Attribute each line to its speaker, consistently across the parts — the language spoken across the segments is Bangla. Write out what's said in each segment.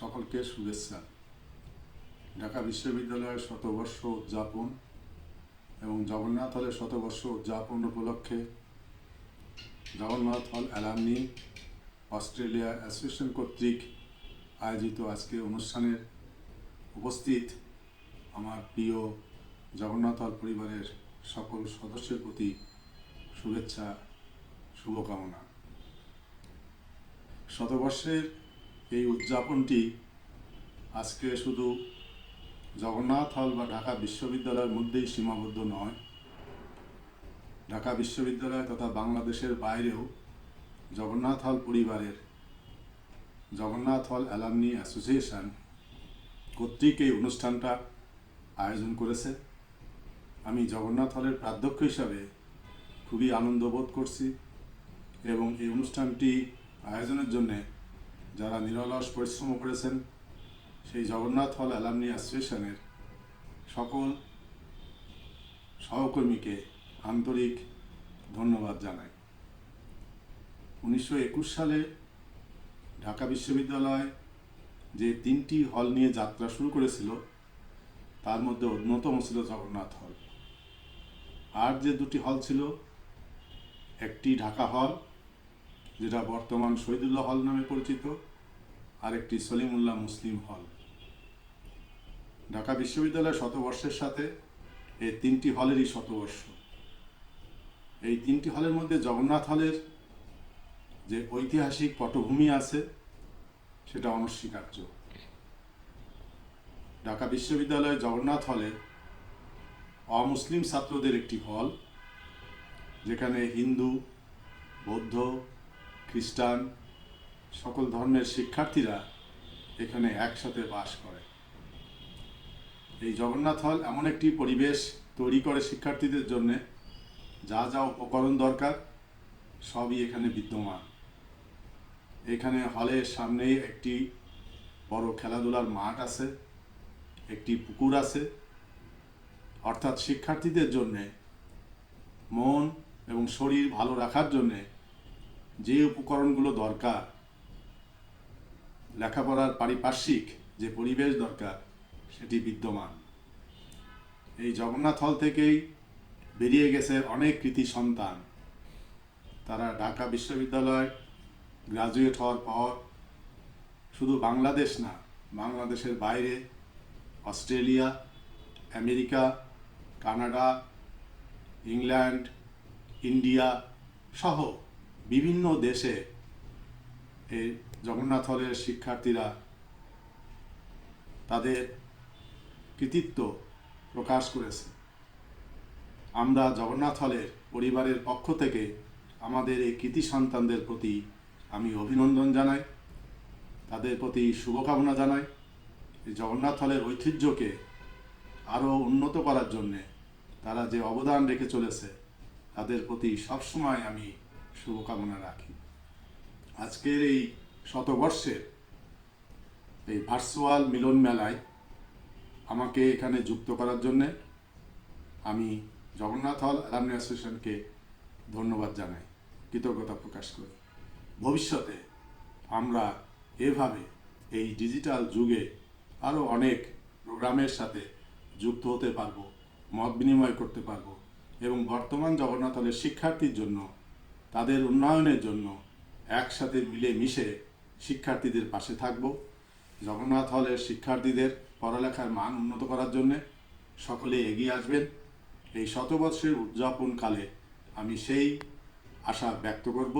Speaker 1: সকলকে শুভেচ্ছা। ঢাকা বিশ্ববিদ্যালয়ের শতবর্ষ উদযাপন এবং জগন্নাথ হলের শতবর্ষ উদযাপন উপলক্ষে জগন্নাথ হল অ্যালামনি অস্ট্রেলিয়া অ্যাসোসিয়েশন কর্তৃক আয়োজিত আজকে অনুষ্ঠানের উপস্থিত আমার প্রিয় জগন্নাথ হল পরিবারের সকল সদস্যের প্রতি শুভেচ্ছা, শুভকামনা। শতবর্ষের এই উদযাপনটি আজকে শুধু জগন্নাথ হল বা ঢাকা বিশ্ববিদ্যালয়ের মধ্যেই সীমাবদ্ধ নয়। ঢাকা বিশ্ববিদ্যালয় তথা বাংলাদেশের বাইরেও জগন্নাথ হল পরিবারের জগন্নাথ হল অ্যালামনি অ্যাসোসিয়েশন কর্তৃক এই অনুষ্ঠানটা আয়োজন করেছে। আমি জগন্নাথ হলের প্রাধ্যক্ষ হিসাবে খুবই আনন্দ বোধ করছি এবং এই অনুষ্ঠানটি আয়োজনের জন্যে যারা নিরলস পরিশ্রম করেছেন, সেই জগন্নাথ হল অ্যালামনি অ্যাসোসিয়েশনের সকল সহকর্মীকে আন্তরিক ধন্যবাদ জানাই। উনিশশো একুশ সালে ঢাকা বিশ্ববিদ্যালয় যে তিনটি হল নিয়ে যাত্রা শুরু করেছিল, তার মধ্যে অন্যতম ছিল জগন্নাথ হল। আর যে দুটি হল ছিল, একটি ঢাকা হল যেটা বর্তমান শহীদুল্লাহ হল নামে পরিচিত, আরেকটি সলিমুল্লাহ মুসলিম হল। ঢাকা বিশ্ববিদ্যালয়ের শতবর্ষের সাথে এই তিনটি হলেরই শতবর্ষ। এই তিনটি হলের মধ্যে জগন্নাথ হলের যে ঐতিহাসিক পটভূমি আছে, সেটা অনস্বীকার্য। ঢাকা বিশ্ববিদ্যালয় জগন্নাথ হলে অমুসলিম ছাত্রদের একটি হল, যেখানে হিন্দু, বৌদ্ধ খ্রিস্টান, সকল ধর্মের শিক্ষার্থীরা এখানে একসাথে বাস করে। এই জগন্নাথ হল এমন একটি পরিবেশ তৈরি করে শিক্ষার্থীদের জন্য, যা যা উপকরণ দরকার, সবই এখানে বিদ্যমান। এখানে হলের সামনেই একটি বড় খেলাধুলার মাঠ আছে, একটি পুকুর আছে। অর্থাৎ শিক্ষার্থীদের জন্যে মন এবং শরীর ভালো রাখার জন্যে যে উপকরণগুলো দরকার, লেখাপড়ার পারিপার্শ্বিক যে পরিবেশ দরকার, সেটি বিদ্যমান। এই জগন্নাথ হল থেকেই বেরিয়ে গেছে অনেক কৃতি সন্তান। তারা ঢাকা বিশ্ববিদ্যালয় গ্রাজুয়েট হওয়ার পর শুধু বাংলাদেশ না, বাংলাদেশের বাইরে Australia, America, Canada, England, India সহ বিভিন্ন দেশে এই জগন্নাথ হলের শিক্ষার্থীরা তাদের কৃতিত্ব প্রকাশ করেছে। আমরা জগন্নাথ হলের পরিবারের পক্ষ থেকে আমাদের এই কৃতি সন্তানদের প্রতি আমি অভিনন্দন জানাই, তাদের প্রতি শুভকামনা জানাই। এই জগন্নাথ হলের ঐতিহ্যকে আরও উন্নত করার জন্যে তারা যে অবদান রেখে চলেছে, তাদের প্রতি সবসময় আমি শুভকামনা রাখি। আজকের এই শতবর্ষের এই ভার্চুয়াল মিলন মেলায় আমাকে এখানে যুক্ত করার জন্যে আমি জগন্নাথ হল অ্যালামনি অ্যাসোসিয়েশনকে ধন্যবাদ জানাই, কৃতজ্ঞতা প্রকাশ করি। ভবিষ্যতে আমরা এভাবে এই ডিজিটাল যুগে আরও অনেক প্রোগ্রামের সাথে যুক্ত হতে পারব, মত বিনিময় করতে পারব এবং বর্তমান জগন্নাথ হলের শিক্ষার্থীর জন্য তাদের উন্নয়নের জন্য একসাথে মিলে মিশে শিক্ষার্থীদের পাশে থাকব। জগন্নাথ হলের শিক্ষার্থীদের পড়ালেখার মান উন্নত করার জন্য সকলে এগিয়ে আসবেন। এই শতবর্ষের উদযাপনকালে আমি সেই আশা ব্যক্ত করব।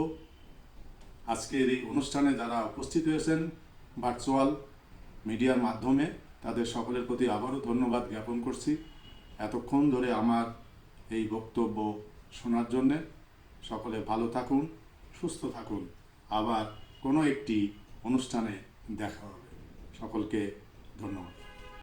Speaker 1: আজকের এই অনুষ্ঠানে যারা উপস্থিত হয়েছেন ভার্চুয়াল মিডিয়ার মাধ্যমে, তাদের সকলের প্রতি আবারও ধন্যবাদ জ্ঞাপন করছি। এতক্ষণ ধরে আমার এই বক্তব্য শোনার জন্যে সকলে ভালো থাকুন সুস্থ থাকুন। আবার কোনো একটি অনুষ্ঠানে দেখা হবে। সকলকে ধন্যবাদ।